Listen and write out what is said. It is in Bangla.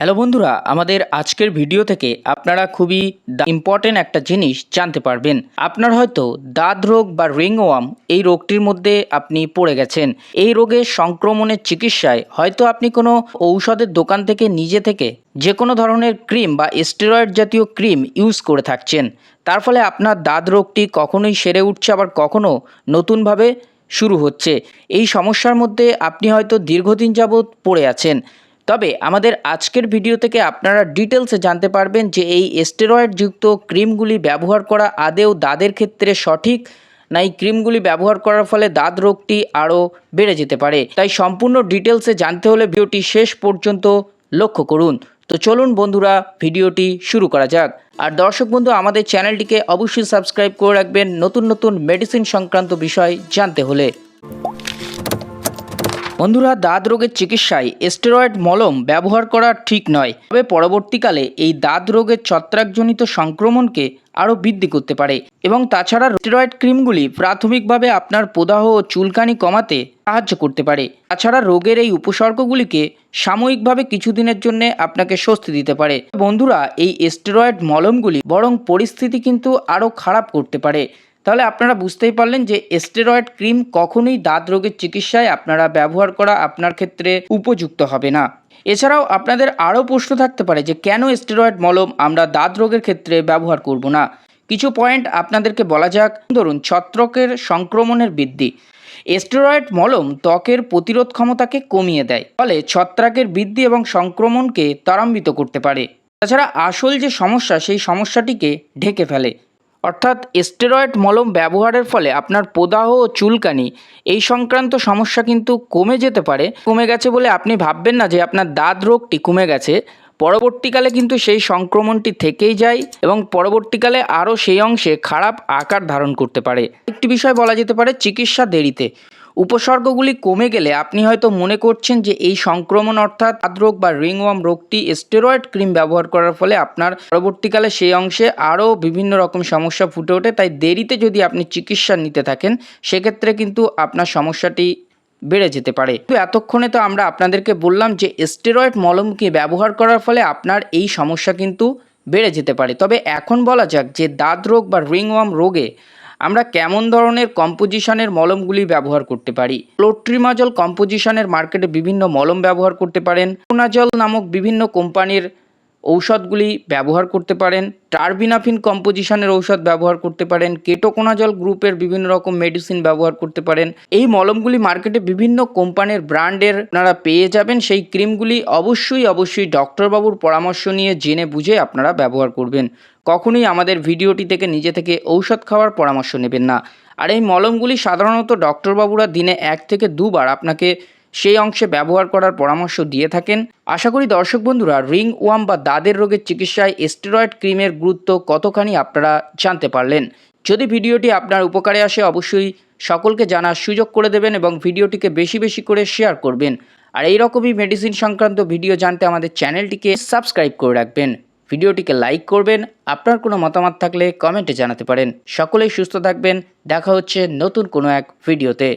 হ্যালো বন্ধুরা, আমাদের আজকের ভিডিও থেকে আপনারা খুবই ইম্পর্টেন্ট একটা জিনিস জানতে পারবেন। আপনার হয়তো দাঁত রোগ বা রিংওয়ার্ম এই রোগটির মধ্যে আপনি পড়ে গেছেন। এই রোগের সংক্রমণের চিকিৎসায় হয়তো আপনি কোনো ঔষধের দোকান থেকে, নিজে থেকে যে কোনো ধরনের ক্রিম বা স্টেরয়েড জাতীয় ক্রিম ইউজ করে থাকছেন। তার ফলে আপনার দাঁত রোগটি কখনোই সেরে উঠছে, আবার কখনো নতুনভাবে শুরু হচ্ছে। এই সমস্যার মধ্যে আপনি হয়তো দীর্ঘদিন যাবৎ পড়ে আছেন। তবে আমাদের আজকের ভিডিও থেকে আপনারা ডিটেলসে জানতে পারবেন যে এই স্টেরয়েড যুক্ত ক্রিমগুলি ব্যবহার করা আদেও দাঁতের ক্ষেত্রে সঠিক, না এই ক্রিমগুলি ব্যবহার করার ফলে দাঁত রোগটি আরও বেড়ে যেতে পারে। তাই সম্পূর্ণ ডিটেলসে জানতে হলে ভিডিওটি শেষ পর্যন্ত লক্ষ্য করুন। তো চলুন বন্ধুরা, ভিডিওটি শুরু করা যাক। আর দর্শক বন্ধু, আমাদের চ্যানেলটিকে অবশ্যই সাবস্ক্রাইব করে রাখবেন। নতুন নতুন মেডিসিন সংক্রান্ত বিষয় জানতে হলে। বন্ধুরা, দাঁত রোগের চিকিৎসায় স্টেরয়েড মলম ব্যবহার করা ঠিক নয়। তবে পরবর্তীকালে এই দাঁত রোগের ছত্রাকজনিত সংক্রমণকে আরও বৃদ্ধি করতে পারে এবং তাছাড়া স্টেরয়েড ক্রিমগুলি প্রাথমিকভাবে আপনার প্রদাহ ও চুলকানি কমাতে সাহায্য করতে পারে। তাছাড়া রোগের এই উপসর্গগুলিকে সাময়িকভাবে কিছুদিনের জন্য আপনাকে স্বস্তি দিতে পারে। বন্ধুরা, এই স্টেরয়েড মলমগুলি বরং পরিস্থিতি কিন্তু আরও খারাপ করতে পারে। তাহলে আপনারা বুঝতেই পারলেন যে স্টেরয়েড ক্রিম কখনোই দাঁত রোগের চিকিৎসায় আপনারা ব্যবহার করা আপনার ক্ষেত্রে উপযুক্ত হবে না। এছাড়াও আপনাদের আরও প্রশ্ন থাকতে পারে যে কেন স্টেরয়েড মলম আমরা দাঁত রোগের ক্ষেত্রে ব্যবহার করব না? কিছু পয়েন্ট আপনাদেরকে বলা যাক। ধরুন, ছত্রকের সংক্রমণের বৃদ্ধি। স্টেরয়েড মলম ত্বকের প্রতিরোধ ক্ষমতাকে কমিয়ে দেয়, ফলে ছত্রাকের বৃদ্ধি এবং সংক্রমণকে ত্বরান্বিত করতে পারে। তাছাড়া আসল যে সমস্যা, সেই সমস্যাটিকে ঢেকে ফেলে। অর্থাৎ স্টেরয়েড মলম ব্যবহারের ফলে আপনার প্রদাহ ও চুলকানি, এই সংক্রান্ত সমস্যা কিন্তু কমে যেতে পারে। কমে গেছে বলে আপনি ভাববেন না যে আপনার দাঁত রোগটি কমে গেছে। পরবর্তীকালে কিন্তু সেই সংক্রমণটি থেকেই যায় এবং পরবর্তীকালে আরও সেই অংশে খারাপ আকার ধারণ করতে পারে। একটি বিষয় বলা যেতে পারে চিকিৎসা দেরিতে। উপসর্গগুলি কমে গেলে আপনি হয়তো মনে করছেন যে এই সংক্রমণ অর্থাৎ আদ্রোগ বা রিংওয়ার্ম রোগটি স্টেরয়েড ক্রিম ব্যবহার করার ফলে আপনার পরবর্তীকালে সেই অংশে আরও বিভিন্ন রকম সমস্যা ফুটে ওঠে। তাই দেরিতে যদি আপনি চিকিৎসা নিতে থাকেন, সেক্ষেত্রে কিন্তু আপনার সমস্যাটি বেড়ে যেতে পারে। তো এতক্ষণে তো আমরা আপনাদেরকে বললাম যে স্টেরয়েড মলমকে ব্যবহার করার ফলে আপনার এই সমস্যা কিন্তু বেড়ে যেতে পারে। তবে এখন বলা যাক যে দাঁত রোগ বা রিংওয়ার্ম রোগে আমরা কেমন ধরনের কম্পোজিশনের মলমগুলি ব্যবহার করতে পারি? ক্লোট্রিমাজল কম্পোজিশনের মার্কেটে বিভিন্ন মলম ব্যবহার করতে পারেন। কোনাজল নামক বিভিন্ন কোম্পানির ঔষধগুলি ব্যবহার করতে পারেন, টার্বিনাফিন কম্পোজিশনের ঔষধ ব্যবহার করতে পারেন, কেটোকোনাজল গ্রুপের বিভিন্ন রকম মেডিসিন ব্যবহার করতে পারেন। এই মলমগুলি মার্কেটে বিভিন্ন কোম্পানির ব্র্যান্ডের আপনারা পেয়ে যাবেন। সেই ক্রিমগুলি অবশ্যই অবশ্যই ডক্টরবাবুর পরামর্শ নিয়ে জেনে বুঝে আপনারা ব্যবহার করবেন। কখনোই আমাদের ভিডিওটি থেকে নিজে থেকে ঔষধ খাওয়ার পরামর্শ নেবেন না। আর এই মলমগুলি সাধারণত ডক্টরবাবুরা দিনে এক থেকে দুবার আপনাকে সেই অংশে ব্যবহার করার পরামর্শ দিয়ে থাকেন। আশা করি দর্শক বন্ধুরা, রিং ওয়াম বা দাঁতের রোগের চিকিৎসায় স্টেরয়েড ক্রিমের গুরুত্ব কতখানি আপনারা জানতে পারলেন? যদি ভিডিওটি আপনার উপকারে আসে, অবশ্যই সকলকে জানার সুযোগ করে দেবেন এবং ভিডিওটিকে বেশি বেশি করে শেয়ার করবেন। আর এই রকমই মেডিসিন সংক্রান্ত ভিডিও জানতে আমাদের চ্যানেলটিকে সাবস্ক্রাইব করে রাখবেন। ভিডিওটিকে লাইক করবেন, আপনার কোনো মতামত থাকলে কমেন্টে জানাতে পারেন। সকলেই সুস্থ থাকবেন, দেখা হচ্ছে নতুন কোনো এক ভিডিওতে।